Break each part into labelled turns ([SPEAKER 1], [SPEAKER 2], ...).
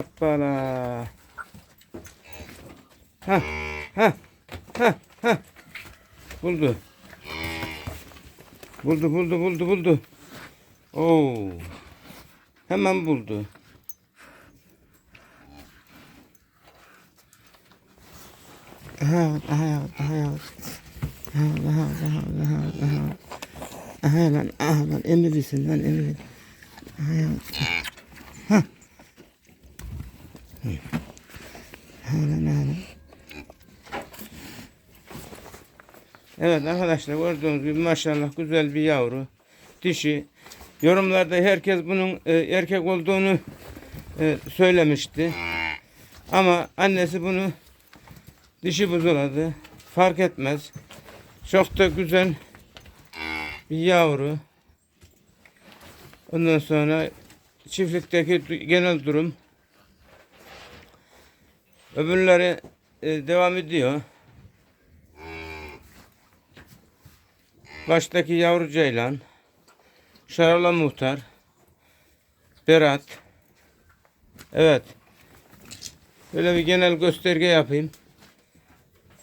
[SPEAKER 1] Hoppala. Ha ha ha ha. Buldu. Buldu buldu buldu buldu. Oo. Hemen buldu. Aha, aha, aha, aha, aha, aha, aha, aha. Aha lan, aha lan, emirisin lan, emir. Aha, ya. Ha. Aha lan, aha lan. Evet arkadaşlar gördüğünüz gibi maşallah güzel bir yavru. Dişi. Yorumlarda herkes bunun e, erkek olduğunu e, söylemişti. Ama annesi bunu dişi buzuladı. Fark etmez. Çok da güzel bir yavru. Ondan sonra çiftlikteki genel durum öbürleri e, devam ediyor. Baştaki yavru ceylan, Şarala Muhtar, Berat. Evet. Böyle bir genel gösterge yapayım.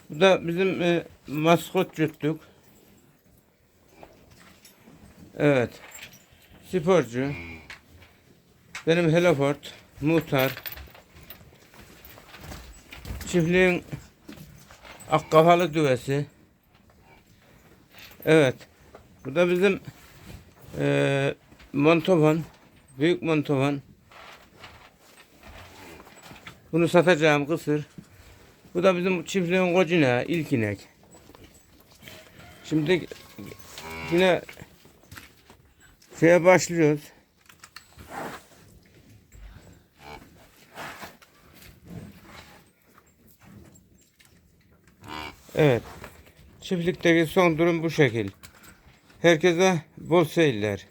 [SPEAKER 1] Bu da bizim e, maskot cüttük. Evet. Sporcu. Benim Helafort, Muhtar. Çiftliğin akkafalı düvesi. Evet. Bu da bizim eee montovan. Büyük montovan. Bunu satacağım kısır. Bu da bizim çiftliğin kocina, ilk inek. Şimdi yine şeye başlıyoruz. Evet. Çiftlikteki son durum bu şekil. Herkese bol seyirler.